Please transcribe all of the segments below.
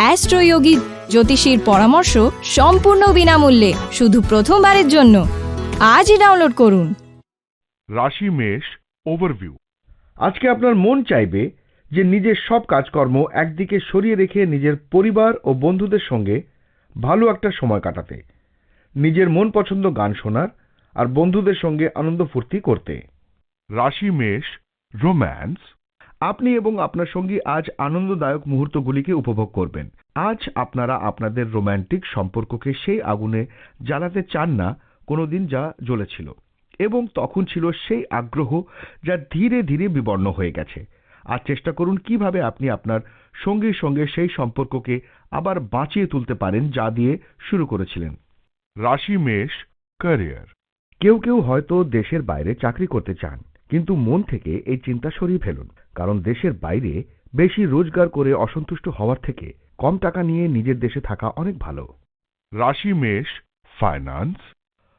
অ্যাস্ট্রোয়োগী জ্যোতিষীর পরামর্শ সম্পূর্ণ বিনামূল্যে, শুধু প্রথমবারের জন্য। আজই ডাউনলোড করুন। রাশি মেষ ওভারভিউ আজকে আপনার মন চাইবে যে নিজের সব কাজকর্ম একদিকে সরিয়ে রেখে নিজের পরিবার ও বন্ধুদের সঙ্গে ভালো একটা সময় কাটাতে, নিজের মন পছন্দ গান শোনার আর বন্ধুদের সঙ্গে আনন্দ ফুর্তি করতে। রাশি মেষ রোম্যান্স আপনি এবং আপনার সঙ্গী আজ আনন্দদায়ক মুহূর্তগুলিকে উপভোগ করবেন। আজ আপনারা আপনাদের রোম্যান্টিক সম্পর্ককে সেই আগুনে জ্বালাতে চান না কোনোদিন যা জ্বলেছিল এবং তখন ছিল সেই আগ্রহ যা ধীরে ধীরে বিবর্ণ হয়ে গেছে। আর চেষ্টা করুন কীভাবে আপনি আপনার সঙ্গীর সঙ্গে সেই সম্পর্ককে আবার বাঁচিয়ে তুলতে পারেন যা দিয়ে শুরু করেছিলেন। রাশি মেষ ক্যারিয়ার। কেউ কেউ হয়তো দেশের বাইরে চাকরি করতে চান। কিন্তু মন থেকে এই চিন্তা সরিয়ে ফেলুন কারণ দেশের বাইরে বেশি রোজগার করে অসন্তুষ্ট হওয়ার থেকে কম টাকা নিয়ে নিজের দেশে থাকা অনেক ভালো। রাশি মেষ ফাইন্যান্স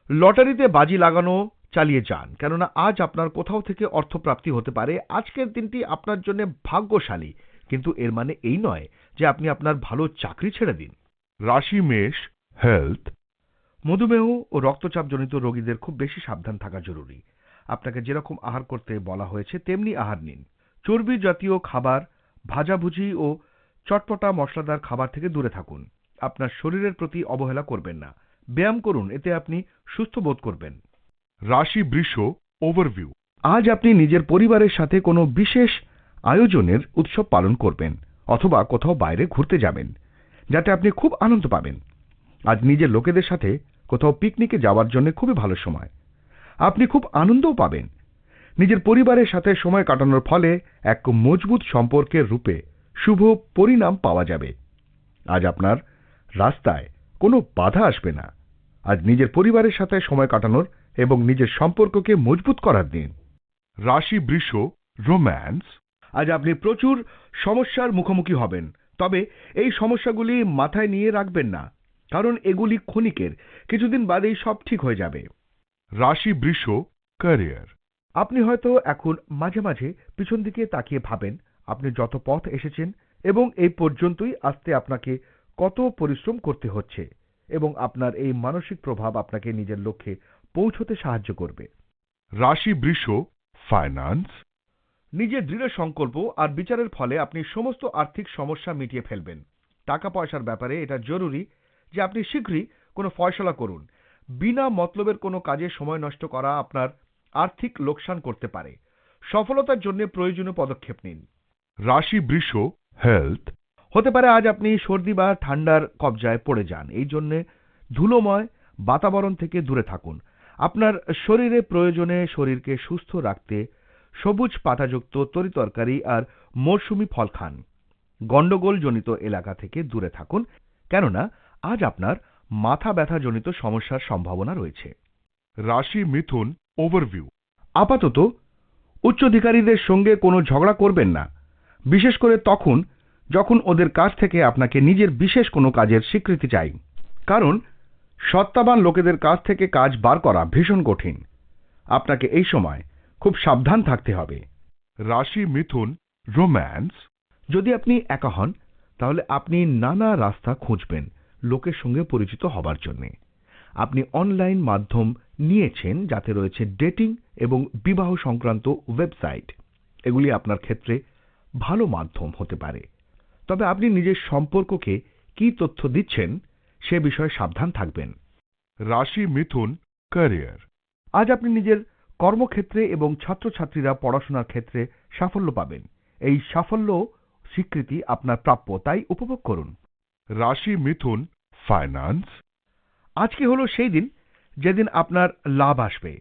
লটারিতে বাজি লাগানো চালিয়ে যান কেননা আজ আপনার কোথাও থেকে অর্থপ্রাপ্তি হতে পারে। আজকের দিনটি আপনার জন্য ভাগ্যশালী কিন্তু এর মানে এই নয় যে আপনি আপনার ভালো চাকরি ছেড়ে দিন। রাশি মেষ হেলথ মধুমেহ ও রক্তচাপজনিত রোগীদের খুব বেশি সাবধান থাকা জরুরি। আপনাকে যেরকম আহার করতে বলা হয়েছে, তেমনি আহার নিন। চর্বি জাতীয় খাবার, ভাজাভুজি ও চটপটা মশলাদার খাবার থেকে দূরে থাকুন। আপনার শরীরের প্রতি অবহেলা করবেন না। ব্যায়াম করুন, এতে আপনি সুস্থ বোধ করবেন। রাশি বৃষ ওভারভিউ। আজ আপনি নিজের পরিবারের সাথে কোনো বিশেষ আয়োজনের উৎসব পালন করবেন অথবা কোথাও বাইরে ঘুরতে যাবেন, যাতে আপনি খুব আনন্দ পাবেন। আজ নিজের লোকেদের সাথে কোথাও পিকনিকে যাওয়ার জন্য খুবই ভালো সময়। আপনি খুব আনন্দও পাবেন। নিজের পরিবারের সাথে সময় কাটানোর ফলে এক মজবুত সম্পর্কের রূপে শুভ পরিণাম পাওয়া যাবে। আজ আপনার রাস্তায় কোনো বাধা আসবে না। আজ নিজের পরিবারের সাথে সময় কাটানোর এবং নিজের সম্পর্ককে মজবুত করার দিন। রাশি বৃষ, রোম্যান্স। আজ আপনি প্রচুর সমস্যার মুখোমুখি হবেন, তবে এই সমস্যাগুলি মাথায় নিয়ে রাখবেন না, কারণ এগুলি ক্ষণিকের। কিছুদিন বাদেই সব ঠিক হয়ে যাবে। রাশি বৃষ ক্যারিয়ার আপনি হয়তো এখন মাঝে মাঝে পিছন দিকে তাকিয়ে ভাবেন, আপনি যত পথ এসেছেন এবং এই পর্যন্তই আসতে আপনাকে কত পরিশ্রম করতে হচ্ছে এবং আপনার এই মানসিক প্রভাব আপনাকে নিজের লক্ষ্যে পৌঁছতে সাহায্য করবে। রাশি বৃষ ফাইন্যান্স নিজের দৃঢ় সংকল্প আর বিচারের ফলে আপনি সমস্ত আর্থিক সমস্যা মিটিয়ে ফেলবেন। টাকা পয়সার ব্যাপারে এটা জরুরি যে আপনি শীঘ্রই কোনো ফয়সলা করুন বিনা মতলবের কোনো কাজে সময় নষ্ট করা আপনার আর্থিক লোকসান করতে পারে। সফলতার জন্য প্রয়োজনীয় পদক্ষেপ নিন। রাশি বৃষ হেলথ, হতে পারে আজ আপনি সর্দি বা ঠান্ডার কবজায় পড়ে যান। এই জন্যে ধুলোময় বাতাবরণ থেকে দূরে থাকুন। আপনার শরীরে প্রয়োজনে শরীরকে সুস্থ রাখতে সবুজ পাতাযুক্ত তরিতরকারি আর মরশুমি ফল খান। গন্ডগোলজনিত এলাকা থেকে দূরে থাকুন। কেননা, আজ আপনার মাথা ব্যথাজনিত সমস্যার সম্ভাবনা রয়েছে। রাশি মিথুন ওভারভিউ আপাতত, উচ্চাধিকারীদের সঙ্গে কোনো ঝগড়া করবেন না। বিশেষ করে তখন, যখন ওদের কাছ থেকে আপনাকে নিজের বিশেষ কোনো কাজের স্বীকৃতি চাই। কারণ, সত্তাবান লোকেদের কাছ থেকে কাজ বার করা ভীষণ কঠিন। আপনাকে এই সময় খুব সাবধান থাকতে হবে। রাশি মিথুন রোম্যান্স যদি আপনি একা হন, তাহলে আপনি নানা রাস্তা খুঁজবেন। লোকের সঙ্গে পরিচিত হবার জন্যে। আপনি অনলাইন মাধ্যম নিয়েছেন যাতে রয়েছে ডেটিং এবং বিবাহ সংক্রান্ত ওয়েবসাইট। এগুলি আপনার ক্ষেত্রে ভালো মাধ্যম হতে পারে। তবে আপনি নিজের সম্পর্ককে কি তথ্য দিচ্ছেন সে বিষয়ে সাবধান থাকবেন। রাশি মিথুন ক্যারিয়ার। আজ আপনি নিজের কর্মক্ষেত্রে এবং ছাত্রছাত্রীরা পড়াশোনার ক্ষেত্রে সাফল্য পাবেন। এই সাফল্য স্বীকৃতি আপনার প্রাপ্য তাই উপভোগ করুন। রাশি মিথুন ফাইন্যান্স। আজকে হলো সেই দিন যেদিন আপনার লাভ আসবে।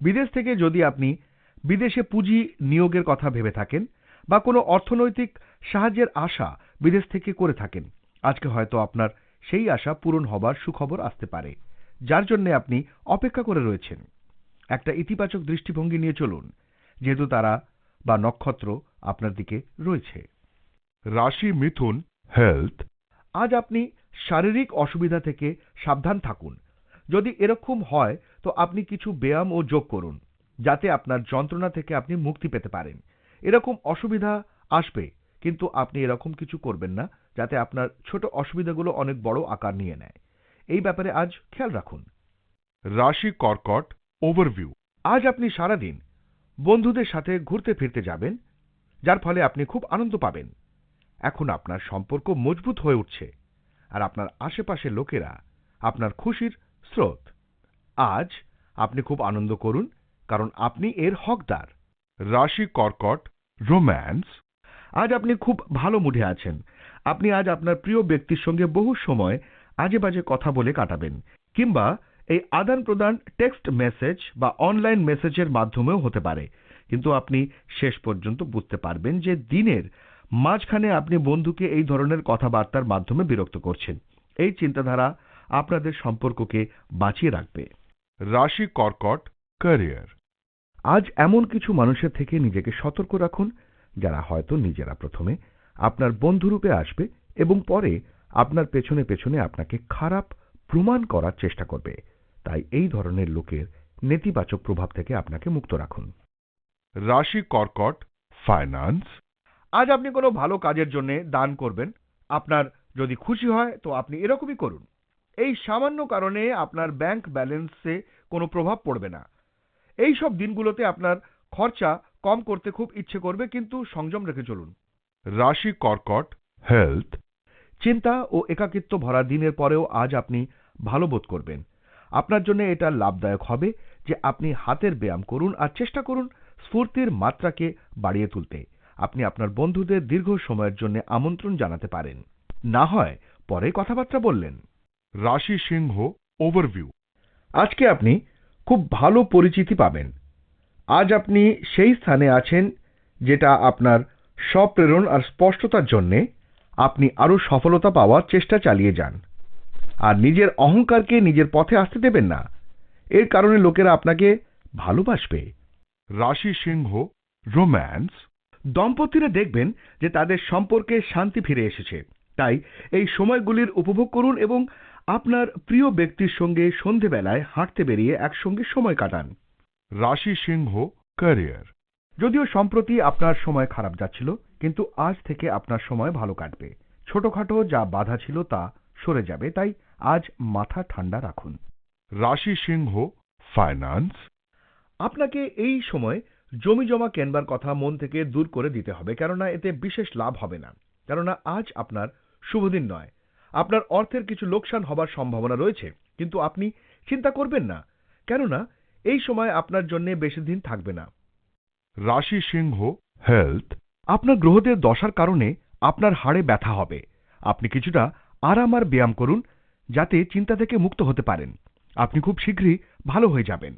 বিদেশ থেকে যদি আপনি বিদেশে পুঁজি নিয়োগের কথা ভেবে থাকেন বা কোনো অর্থনৈতিক সাহায্যের আশা বিদেশ থেকে করে থাকেন, আজকে হয়তো আপনার সেই আশা পূরণ হবার সুখবর আসতে পারে, যার জন্য আপনি অপেক্ষা করে রয়েছেন। একটা ইতিবাচক দৃষ্টিভঙ্গি নিয়ে চলুন, যেহেতু তারা বা নক্ষত্র আপনার দিকে রয়েছে। রাশি মিথুন হেলথ আজ আপনি শারীরিক অসুবিধা থেকে সাবধান থাকুন। যদি এরকম হয় তো আপনি কিছু ব্যায়াম ও যোগ করুন যাতে আপনার যন্ত্রণা থেকে আপনি মুক্তি পেতে পারেন। এরকম অসুবিধা আসবে কিন্তু আপনি এরকম কিছু করবেন না যাতে আপনার ছোট অসুবিধাগুলো অনেক বড় আকার নিয়ে নেয়। এই ব্যাপারে আজ খেয়াল রাখুন। রাশি কর্কট ওভারভিউ আজ আপনি সারাদিন বন্ধুদের সাথে ঘুরতে ফিরতে যাবেন যার ফলে আপনি খুব আনন্দ পাবেন। এখন আপনার সম্পর্ক মজবুত হয়ে উঠছে আর আপনার আশেপাশের লোকেরা আপনার খুশির স্রোত। আজ আপনি খুব আনন্দ করুন কারণ আপনি এর হকদার। রাশি, কর্কট, রোম্যান্স। আজ আপনি খুব ভালো মুডে আছেন। আপনি আজ আপনার প্রিয় ব্যক্তির সঙ্গে বহু সময় আজে বাজে কথা বলে কাটাবেন কিংবা এই আদান প্রদান টেক্সট মেসেজ বা অনলাইন মেসেজের মাধ্যমেও হতে পারে। কিন্তু আপনি শেষ পর্যন্ত বুঝতে পারবেন যে দিনের মাঝখানে আপনি বন্ধুকে এই ধরনের কথাবার্তার মাধ্যমে বিরক্ত করছেন। এই চিন্তাধারা আপনাদের সম্পর্ককে বাঁচিয়ে রাখবে। রাশি কর্কট ক্যারিয়ার। আজ এমন কিছু মানুষের থেকে নিজেকে সতর্ক রাখুন যারা হয়তো নিজেরা প্রথমে আপনার বন্ধুরূপে আসবে এবং পরে আপনার পেছনে পেছনে আপনাকে খারাপ প্রমাণ করার চেষ্টা করবে। তাই এই ধরনের লোকের নেতিবাচক প্রভাব থেকে আপনাকে মুক্ত রাখুন। রাশি কর্কট ফাইন্যান্স। আজ আপনি কোনো ভালো কাজের জন্য দান করবেন। আপনার যদি খুশি হয়, তো আপনি এরকমই করুন। এই সামান্য কারণে আপনার ব্যাংক ব্যালেন্সে কোনো প্রভাব পড়বে না। এই সব দিনগুলোতে আপনার খরচা কম করতে খুব ইচ্ছে করবে, কিন্তু সংযম রেখে চলুন। রাশি কর্কট, হেলথ, চিন্তা ও একাকিত্ব ভরা দিনের পরেও আজ আপনি ভালো বোধ করবেন। আপনার জন্য এটা লাভদায়ক হবে যে আপনি হাতের ব্যায়াম করুন আর চেষ্টা করুন স্ফূর্তির মাত্রাকে বাড়িয়ে তুলতে। আপনি আপনার বন্ধুদের দীর্ঘ সময়ের জন্য আমন্ত্রণ জানাতে পারেন। না হয় পরে কথাবার্তা বললেন। রাশি সিংহ ওভারভিউ আজকে আপনি খুব ভালো পরিচিতি পাবেন। আজ আপনি সেই স্থানে আছেন যেটা আপনার স্বপ্রেরণ আর স্পষ্টতার জন্যে আপনি আরও সফলতা পাওয়ার চেষ্টা চালিয়ে যান। আর নিজের অহংকারকে নিজের পথে আসতে দেবেন না। এর কারণে লোকেরা আপনাকে ভালোবাসবে। রাশি সিংহ রোম্যান্স দম্পতিরা দেখবেন যে তাদের সম্পর্কে শান্তি ফিরে এসেছে। তাই এই সময়গুলির উপভোগ করুন এবং আপনার প্রিয় ব্যক্তির সঙ্গে সন্ধেবেলায় হাঁটতে বেরিয়ে একসঙ্গে সময় কাটান। রাশি সিংহ ক্যারিয়ার যদিও সম্প্রতি আপনার সময় খারাপ যাচ্ছিল কিন্তু আজ থেকে আপনার সময় ভালো কাটবে। ছোটখাটো যা বাধা ছিল তা সরে যাবে তাই আজ মাথা ঠান্ডা রাখুন। রাশি সিংহ ফাইন্যান্স আপনাকে এই সময় জমি জমা কেনবার কথা মন থেকে দূর করে দিতে হবে, কেননা এতে বিশেষ লাভ হবে না। কেননা আজ আপনার শুভদিন নয়। আপনার অর্থের কিছু লোকসান হবার সম্ভাবনা রয়েছে, কিন্তু আপনি চিন্তা করবেন না। কেননা এই সময় আপনার জন্য বেশি দিন থাকবে না। রাশি সিংহ হেলথ আপনার গ্রহদের দশার কারণে আপনার হাড়ে ব্যথা হবে। আপনি কিছুটা আরাম আর ব্যায়াম করুন, যাতে চিন্তা থেকে মুক্ত হতে পারেন। আপনি খুব শীঘ্রই ভালো হয়ে যাবেন।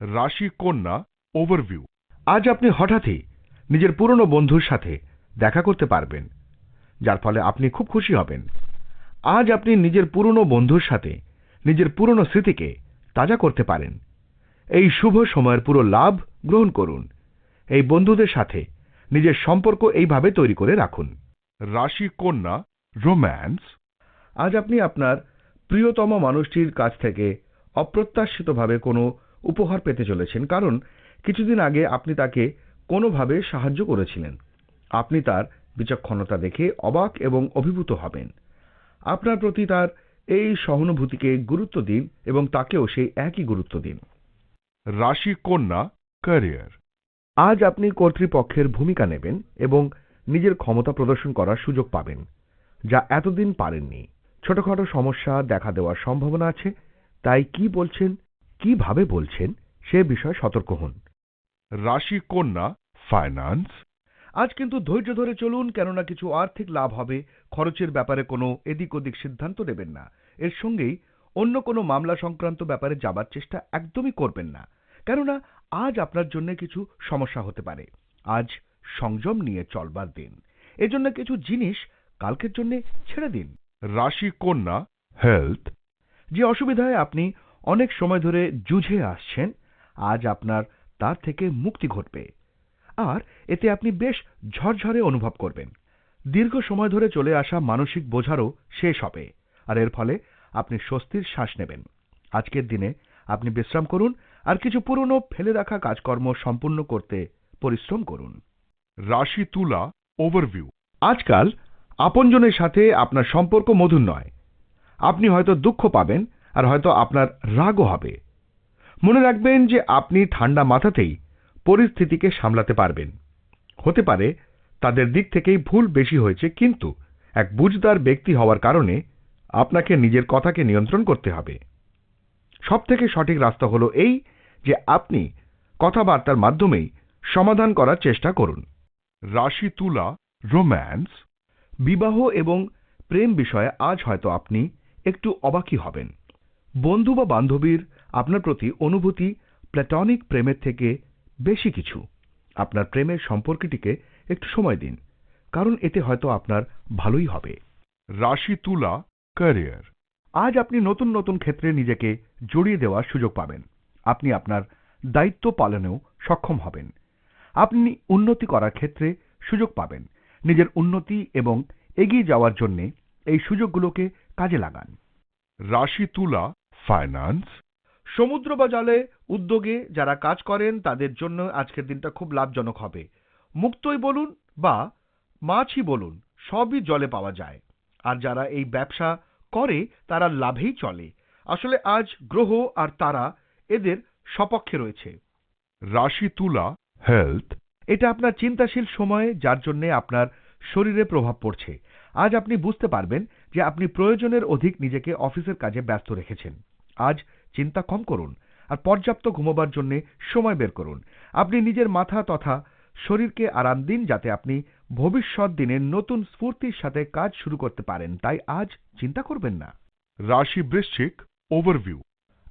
রাশি কন্যা ওভারভিউ আজ আপনি হঠাৎই নিজের পুরনো বন্ধুর সাথে দেখা করতে পারবেন যার ফলে আপনি খুব খুশি হবেন। আজ আপনি নিজের পুরনো বন্ধুর সাথে নিজের পুরনো স্মৃতিকে তাজা করতে পারেন। এই শুভ সময়ের পুরো লাভ গ্রহণ করুন। এই বন্ধুদের সাথে নিজের সম্পর্ক এইভাবে তৈরি করে রাখুন। রাশি কন্যা রোম্যান্স। আজ আপনি আপনার প্রিয়তম মানুষটির কাছ থেকে অপ্রত্যাশিতভাবে কোনো উপহার পেতে চলেছেন কারণ কিছুদিন আগে আপনি তাকে কোনোভাবে সাহায্য করেছিলেন। আপনি তার বিচক্ষণতা দেখে অবাক এবং অভিভূত হবেন। আপনার প্রতি তার এই সহানুভূতিকে গুরুত্ব দিন এবং তাকেও সেই একই গুরুত্ব দিন। রাশি কন্যা ক্যারিয়ার আজ আপনি কর্তৃপক্ষের ভূমিকা নেবেন এবং নিজের ক্ষমতা প্রদর্শন করার সুযোগ পাবেন যা এতদিন পারেননি। ছোটখাটো সমস্যা দেখা দেওয়ার সম্ভাবনা আছে তাই কি বলছেন কীভাবে বলছেন সে বিষয়ে সতর্ক হন। রাশি কন্যা ফাইন্যান্স আজ কিন্তু ধৈর্য ধরে চলুন, কেননা কিছু আর্থিক লাভ হবে। খরচের ব্যাপারে কোনো এদিক ওদিক সিদ্ধান্ত নেবেন না। এর সঙ্গেই অন্য কোনো মামলা সংক্রান্ত ব্যাপারে যাবার চেষ্টা একদমই করবেন না। কেননা আজ আপনার জন্য কিছু সমস্যা হতে পারে। আজ সংযম নিয়ে চলবার দিন। এজন্য কিছু জিনিস কালকের জন্য ছেড়ে দিন। রাশি কন্যা হেলথ যে অসুবিধায় আপনি অনেক সময় ধরে জুঝে আসছেন, আজ আপনার তার থেকে মুক্তি ঘটবে। আর এতে আপনি বেশ ঝরঝরে অনুভব করবেন। দীর্ঘ সময় ধরে চলে আসা মানসিক বোঝারও শেষ হবে। আর এর ফলে আপনি স্বস্তির শ্বাস নেবেন। আজকের দিনে আপনি বিশ্রাম করুন আর কিছু পুরনো ফেলে রাখা কাজকর্ম সম্পূর্ণ করতে পরিশ্রম করুন। রাশি তুলা ওভারভিউ আজকাল আপনজনের সাথে আপনার সম্পর্ক মধুর নয়। আপনি হয়তো দুঃখ পাবেন আর হয়তো আপনার রাগও হবে। মনে রাখবেন যে আপনি ঠান্ডা মাথাতেই পরিস্থিতিকে সামলাতে পারবেন। হতে পারে তাদের দিক থেকেই ভুল বেশি হয়েছে, কিন্তু এক বুঝদার ব্যক্তি হওয়ার কারণে আপনাকে নিজের কথাকে নিয়ন্ত্রণ করতে হবে। সবথেকে সঠিক রাস্তা হলো এই যে আপনি কথাবার্তার মাধ্যমেই সমাধান করার চেষ্টা করুন। রাশি তুলা, রোম্যান্স, বিবাহ এবং প্রেম বিষয়ে আজ হয়তো আপনি একটু অবাকই হবেন। বন্ধু বা বান্ধবীর আপনার প্রতি অনুভূতি প্ল্যাটনিক প্রেমের থেকে বেশি কিছু। আপনার প্রেমের সম্পর্কটিকে একটু সময় দিন কারণ এতে হয়তো আপনার ভালোই হবে। রাশি তুলা ক্যারিয়ার আজ আপনি নতুন নতুন ক্ষেত্রে নিজেকে জড়িয়ে দেওয়ার সুযোগ পাবেন। আপনি আপনার দায়িত্ব পালনেও সক্ষম হবেন। আপনি উন্নতি করার ক্ষেত্রে সুযোগ পাবেন। নিজের উন্নতি এবং এগিয়ে যাওয়ার জন্য এই সুযোগগুলোকে কাজে লাগান। রাশি তুলা ফাইন্যান্স সমুদ্র বা জলে উদ্যোগে যারা কাজ করেন তাদের জন্য আজকের দিনটা খুব লাভজনক হবে। মুক্তই বলুন বা মাছই বলুন সবই জলে পাওয়া যায়। আর যারা এই ব্যবসা করে তারা লাভেই চলে। আসলে আজ গ্রহ আর তারা এদের সপক্ষে রয়েছে। রাশি তুলা হেলথ এটা আপনার চিন্তাশীল সময়ে যার জন্য আপনার শরীরে প্রভাব পড়ছে। আজ আপনি বুঝতে পারবেন যে আপনি প্রয়োজনের অধিক নিজেকে অফিসের কাজে ব্যস্ত রেখেছেন। আজ চিন্তা কম করুন আর পর্যাপ্ত ঘুমোবার জন্য সময় বের করুন। আপনি নিজের মাথা তথা শরীরকে আরাম দিন যাতে আপনি ভবিষ্যৎ দিনে নতুন স্ফূর্তির সাথে কাজ শুরু করতে পারেন। তাই আজ চিন্তা করবেন না। রাশি বৃশ্চিক ওভারভিউ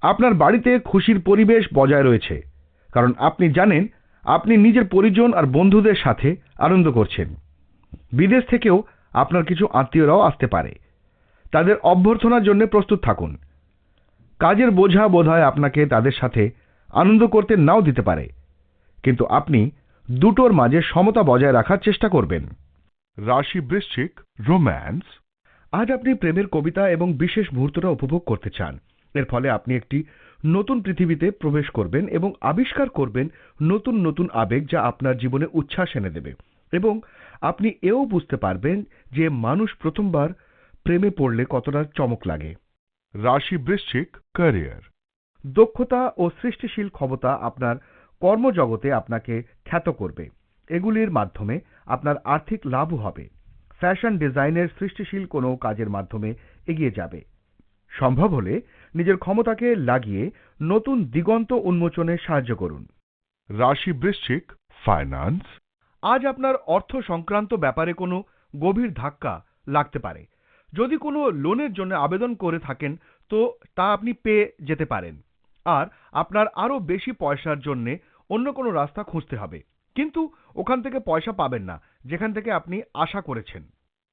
আপনার বাড়িতে খুশির পরিবেশ বজায় রয়েছে, কারণ আপনি জানেন আপনি নিজের পরিজন আর বন্ধুদের সাথে আনন্দ করছেন। বিদেশ থেকেও আপনার কিছু আত্মীয়রাও আসতে পারে। তাদের অভ্যর্থনার জন্য প্রস্তুত থাকুন। কাজের বোঝা বোধহয় আপনাকে তাদের সাথে আনন্দ করতে নাও দিতে পারে। কিন্তু আপনি দুটোর মাঝে সমতা বজায় রাখার চেষ্টা করবেন। রাশি বৃশ্চিক, রোম্যান্স। আজ আপনি প্রেমের কবিতা এবং বিশেষ মুহূর্তটা উপভোগ করতে চান। এর ফলে আপনি একটি নতুন পৃথিবীতে প্রবেশ করবেন এবং আবিষ্কার করবেন নতুন নতুন আবেগ যা আপনার জীবনে উচ্ছ্বাস এনে দেবে। এবং আপনি এও বুঝতে পারবেন যে মানুষ প্রথমবার প্রেমে পড়লে কতটা চমক লাগে। রাশি বৃশ্চিক ক্যারিয়ার দক্ষতা ও সৃষ্টিশীল ক্ষমতা আপনার কর্মজগতে আপনাকে খ্যাত করবে। এগুলির মাধ্যমে আপনার আর্থিক লাভও হবে। ফ্যাশন ডিজাইনের সৃষ্টিশীল কোনো কাজের মাধ্যমে এগিয়ে যাবে। সম্ভব হলে নিজের ক্ষমতাকে লাগিয়ে নতুন দিগন্ত উন্মোচনে সাহায্য করুন। রাশি বৃশ্চিক ফাইন্যান্স আজ আপনার অর্থ সংক্রান্ত ব্যাপারে কোনো গভীর ধাক্কা লাগতে পারে। যদি কোনো লোনের জন্য আবেদন করে থাকেন তো তা আপনি পেয়ে যেতে পারেন। আর আপনার আরও বেশি পয়সার জন্যে অন্য কোনো রাস্তা খুঁজতে হবে। কিন্তু ওখান থেকে পয়সা পাবেন না যেখান থেকে আপনি আশা করেছেন।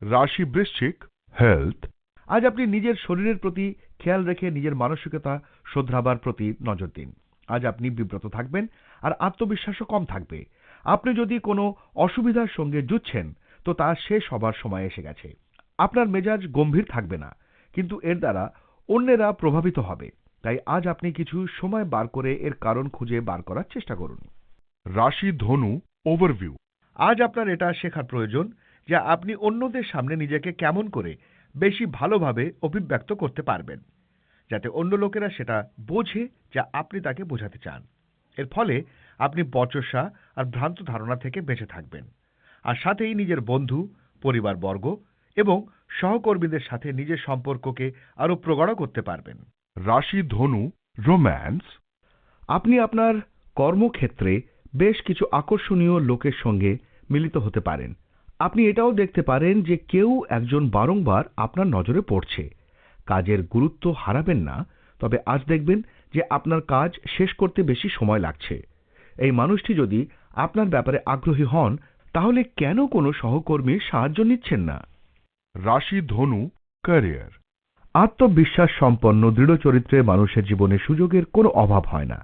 রাশি বৃশ্চিক হেলথ আজ আপনি নিজের শরীরের প্রতি খেয়াল রেখে নিজের মানসিকতা শোধরাবার প্রতি নজর দিন। আজ আপনি বিব্রত থাকবেন আর আত্মবিশ্বাসও কম থাকবে। আপনি যদি কোনো অসুবিধার সঙ্গে জুঝছেন তো তা শেষ হবার সময় এসে গেছে। আপনার মেজাজ গম্ভীর থাকবে না কিন্তু এর দ্বারা অন্যেরা প্রভাবিত হবে। তাই আজ আপনি কিছু সময় বার করে এর কারণ খুঁজে বার করার চেষ্টা করুন। রাশি ধনু ওভারভিউ আজ আপনার এটা শেখার প্রয়োজন যে আপনি অন্যদের সামনে নিজেকে কেমন করে বেশি ভালোভাবে অভিব্যক্ত করতে পারবেন যাতে অন্য লোকেরা সেটা বোঝে যা আপনি তাকে বোঝাতে চান। এর ফলে আপনি বচসা আর ভ্রান্ত ধারণা থেকে বেঁচে থাকবেন। আর সাথেই নিজের বন্ধু পরিবারবর্গ এবং সহকর্মীদের সাথে নিজের সম্পর্ককে আরও প্রগাঢ় করতে পারবেন। রাশি ধনু, রোম্যান্স। আপনি আপনার কর্মক্ষেত্রে বেশ কিছু আকর্ষণীয় লোকের সঙ্গে মিলিত হতে পারেন। আপনি এটাও দেখতে পারেন যে কেউ একজন বারংবার আপনার নজরে পড়ছে। কাজের গুরুত্ব হারাবেন না, তবে আজ দেখবেন যে আপনার কাজ শেষ করতে বেশি সময় লাগছে। এই মানুষটি যদি আপনার ব্যাপারে আগ্রহী হন, তাহলে কেন কোনো সহকর্মীর সাহায্য নিচ্ছেন না? রাশি ধনু ক্যারিয়ার আত্মবিশ্বাস সম্পন্ন দৃঢ় চরিত্রে মানুষের জীবনে সুযোগের কোনো অভাব হয় না।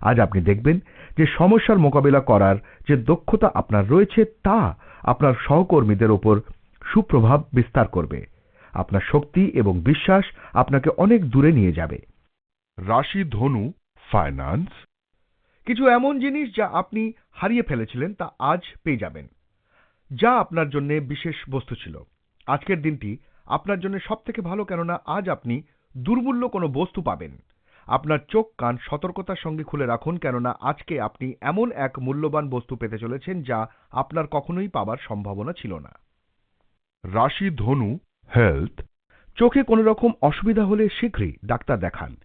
আজ আপনি দেখবেন যে সমস্যার মোকাবিলা করার যে দক্ষতা আপনার রয়েছে, তা আপনার সহকর্মীদের ওপর সুপ্রভাব বিস্তার করবে। আপনার শক্তি এবং বিশ্বাস আপনাকে অনেক দূরে নিয়ে যাবে। রাশি ধনু ফাইন্যান্স কিছু এমন জিনিস যা আপনি হারিয়ে ফেলেছিলেন তা আজ পেয়ে যাবেন, যা আপনার জন্য বিশেষ বস্তু ছিল। আজকের দিনটি আপনার জন্য সবথেকে ভালো, কেননা আজ আপনি দুর্মূল্য কোনো বস্তু পাবেন। আপনার চোখ, কান সতর্কতার সঙ্গে খুলে রাখুন, কেননা আজকে আপনি এমন এক মূল্যবান বস্তু পেতে চলেছেন যা আপনার কখনোই পাবার সম্ভাবনা ছিল না। রাশি ধনু হেলথ। চোখে কোনো রকম অসুবিধা হলে শীঘ্রই ডাক্তার দেখান।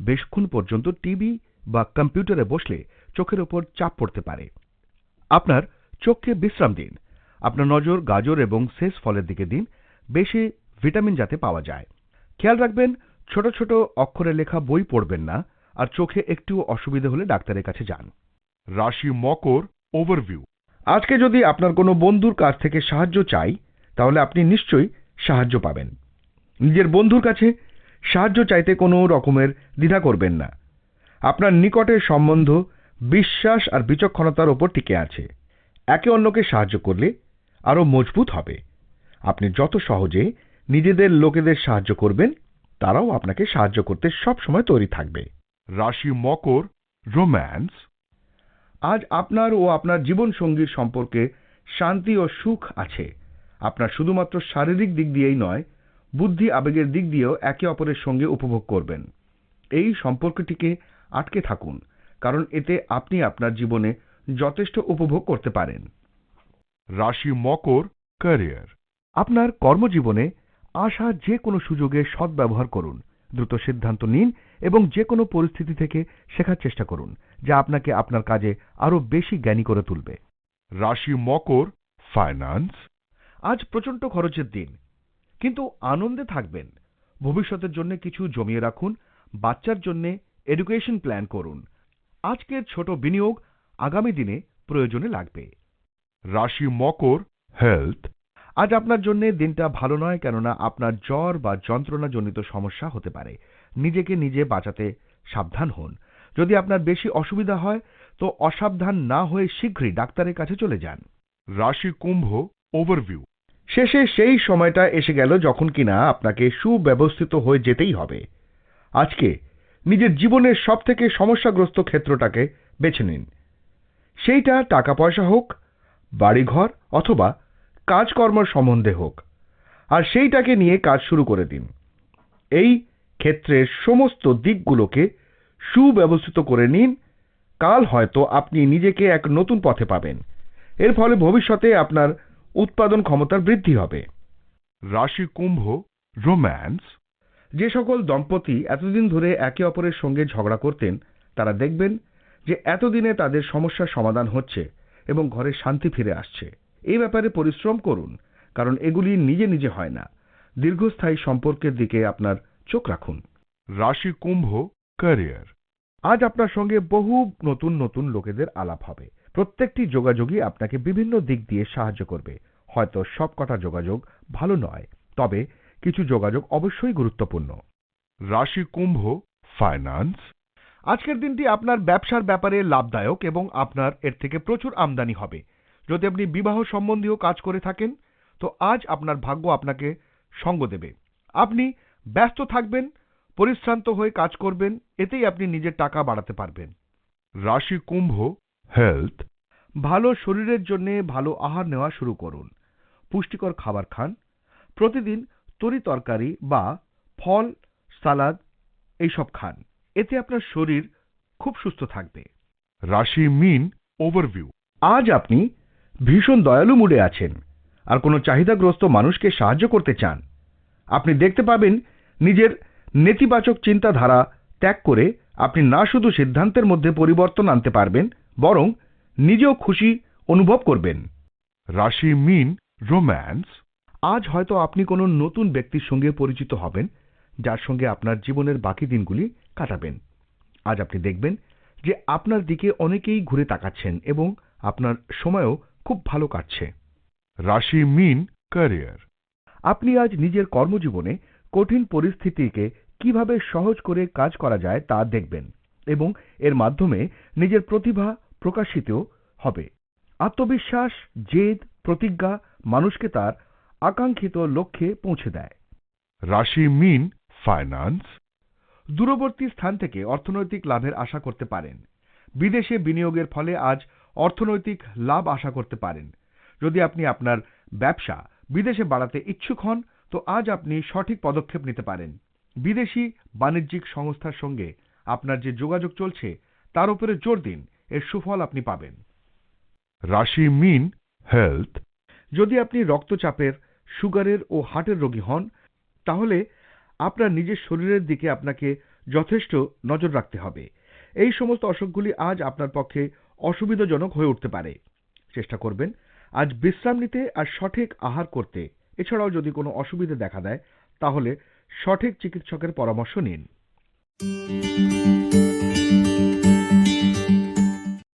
বেশক্ষণ পর্যন্ত টিভি বা কম্পিউটারে বসলে চোখের ওপর চাপ পড়তে পারে। আপনার চোখকে বিশ্রাম দিন। আপনার নজর, গাজর এবং সেস ফলের দিকে দিন। বেশি ভিটামিন যাতে পাওয়া যায়। খেয়াল রাখবেন, ছোট ছোট অক্ষরে লেখা বই পড়বেন না, আর চোখে একটু অসুবিধা হলে ডাক্তারের কাছে যান। রাশি মকর ওভারভিউ। আজকে যদি আপনার কোনো বন্ধুর কাছ থেকে সাহায্য চাই, তাহলে আপনি নিশ্চয়ই সাহায্য পাবেন। নিজের বন্ধুর কাছে সাহায্য চাইতে কোনো রকমের দ্বিধা করবেন না। আপনার নিকটের সম্বন্ধ, বিশ্বাস আর বিচক্ষণতার ওপর টিকে আছে। একে অন্যকে সাহায্য করলে আরও মজবুত হবে। আপনি যত সহজে নিজেদের লোকেদের সাহায্য করবেন তারাও আপনাকে সাহায্য করতে সব সময় তৈরি থাকবে। রাশি মকর রোম্যান্স। আজ আপনার ও আপনার জীবনসঙ্গীর সম্পর্কে শান্তি ও সুখ আছে। আপনার শুধুমাত্র শারীরিক দিক দিয়েই নয় বুদ্ধি আবেগের দিক দিয়েও একে অপরের সঙ্গে উপভোগ করবেন। এই সম্পর্কটিকে আটকে থাকুন কারণ এতে আপনি আপনার জীবনে যথেষ্ট উপভোগ করতে পারেন। রাশি মকর ক্যারিয়ার আপনার কর্মজীবনে আসা যে কোনো সুযোগের সদ্ব্যবহার করুন। দ্রুত সিদ্ধান্ত নিন এবং যে কোনো পরিস্থিতি থেকে শেখার চেষ্টা করুন, যা আপনাকে আপনার কাজে আরও বেশি জ্ঞানী করে তুলবে। রাশি মকর ফাইন্যান্স আজ প্রচণ্ড খরচের দিন, কিন্তু আনন্দে থাকবেন। ভবিষ্যতের জন্য কিছু জমিয়ে রাখুন, বাচ্চার জন্য এডুকেশন প্ল্যান করুন। আজকের ছোট বিনিয়োগ আগামী দিনে প্রয়োজনে লাগবে। রাশি মকর হেলথ আজ আপনার জন্য দিনটা ভালো নয়, কেননা আপনার জ্বর বা যন্ত্রণাজনিত সমস্যা হতে পারে। নিজেকে নিজে বাঁচাতে সাবধান হন। যদি আপনার বেশি অসুবিধা হয়, তো অসাবধান না হয়ে শীঘ্রই ডাক্তারের কাছে চলে যান। রাশি কুম্ভ ওভারভিউ শেষে সেই সময়টা এসে গেল যখন কিনা আপনাকে সুব্যবস্থিত হয়ে যেতেই হবে। আজকে নিজের জীবনের সবথেকে সমস্যাগ্রস্ত ক্ষেত্রটাকে বেছে নিন। সেইটা টাকা পয়সা হোক বাড়িঘর অথবা কাজকর্ম সম্বন্ধে হোক। আর সেইটাকে নিয়ে কাজ শুরু করে দিন। এই ক্ষেত্রের সমস্ত দিকগুলোকে সুব্যবস্থিত করে নিন। কাল হয়তো আপনি নিজেকে এক নতুন পথে পাবেন। এর ফলে ভবিষ্যতে আপনার উৎপাদন ক্ষমতার বৃদ্ধি হবে। রাশি কুম্ভ রোম্যান্স। যে সকল দম্পতি এতদিন ধরে একে অপরের সঙ্গে ঝগড়া করতেন তারা দেখবেন যে এতদিনে তাদের সমস্যার সমাধান হচ্ছে। এবং ঘরে শান্তি ফিরে আসছে। এই ব্যাপারে পরিশ্রম করুন, কারণ এগুলি নিজে নিজে হয় না। দীর্ঘস্থায়ী সম্পর্কের দিকে আপনার চোখ রাখুন। রাশি কুম্ভ ক্যারিয়ার আজ আপনার সঙ্গে বহু নতুন নতুন লোকেদের আলাপ হবে। প্রত্যেকটি যোগাযোগই আপনাকে বিভিন্ন দিক দিয়ে সাহায্য করবে। হয়তো সব কটা যোগাযোগ ভালো নয়, তবে কিছু যোগাযোগ অবশ্যই গুরুত্বপূর্ণ। রাশি কুম্ভ ফাইন্যান্স আজকের দিনটি আপনার ব্যবসার ব্যাপারে লাভদায়ক এবং আপনার এর থেকে প্রচুর আমদানি হবে। যদি আপনি বিবাহ সম্বন্ধীয় কাজ করে থাকেন, তো আজ আপনার ভাগ্য আপনাকে সঙ্গ দেবে। আপনি ব্যস্ত থাকবেন, পরিশ্রান্ত হয়ে কাজ করবেন, এতেই আপনি নিজের টাকা বাড়াতে পারবেন। রাশি কুম্ভ হেলথ, ভালো শরীরের জন্য ভালো আহার নেওয়া শুরু করুন। পুষ্টিকর খাবার খান। প্রতিদিন তরি তরকারি বা ফল, সালাদ, এইসব খান। এতে আপনার শরীর খুব সুস্থ থাকবে। রাশি মিন ওভারভিউ আজ আপনি ভীষণ দয়ালু মুডে আছেন আর কোনো চাহিদাগ্রস্ত মানুষকে সাহায্য করতে চান। আপনি দেখতে পাবেন নিজের নেতিবাচক চিন্তাধারা ত্যাগ করে আপনি না শুধু সিদ্ধান্তের মধ্যে পরিবর্তন আনতে পারবেন, বরং নিজেও খুশি অনুভব করবেন। রাশি মিন রোম্যান্স আজ হয়তো আপনি কোনো নতুন ব্যক্তির সঙ্গে পরিচিত হবেন যার সঙ্গে আপনার জীবনের বাকি দিনগুলি কাটাবেন। আজ আপনি দেখবেন যে আপনার দিকে অনেকেই ঘুরে তাকাচ্ছেন এবং আপনার সময়ও খুব ভালো কাটছে। রাশি মিন ক্যারিয়ার। আপনি আজ নিজের কর্মজীবনে কঠিন পরিস্থিতিকে কীভাবে সহজ করে কাজ করা যায় তা দেখবেন এবং এর মাধ্যমে নিজের প্রতিভা প্রকাশিত হবে। আত্মবিশ্বাস জেদ প্রতিজ্ঞা মানুষকে তার আকাঙ্ক্ষিত লক্ষ্যে পৌঁছে দেয়। রাশি মিন ফাইন্যান্স, দূরবর্তী স্থান থেকে অর্থনৈতিক লাভের আশা করতে পারেন। বিদেশে বিনিয়োগের ফলে আজ অর্থনৈতিক লাভ আশা করতে পারেন। যদি আপনি আপনার ব্যবসা বিদেশে বাড়াতে ইচ্ছুক হন, তো আজ আপনি সঠিক পদক্ষেপ নিতে পারেন। বিদেশি বাণিজ্যিক সংস্থার সঙ্গে আপনার যে যোগাযোগ চলছে, তার উপরে জোর দিন, এর সুফল আপনি পাবেন। রাশি মিন হেলথ, যদি আপনি রক্তচাপের, সুগারের ও হার্টের রোগী হন, তাহলে আপনার নিজের শরীরের দিকে আপনাকে যথেষ্ট নজর রাখতে হবে। এই সমস্ত অসুখগুলি আজ আপনার পক্ষে অসুবিধাজনক হয়ে উঠতে পারে। চেষ্টা করবেন আজ বিশ্রাম নিতে আর সঠিক আহার করতে। এছাড়াও যদি কোনো অসুবিধা দেখা দেয়, তাহলে সঠিক চিকিৎসকের পরামর্শ নিন।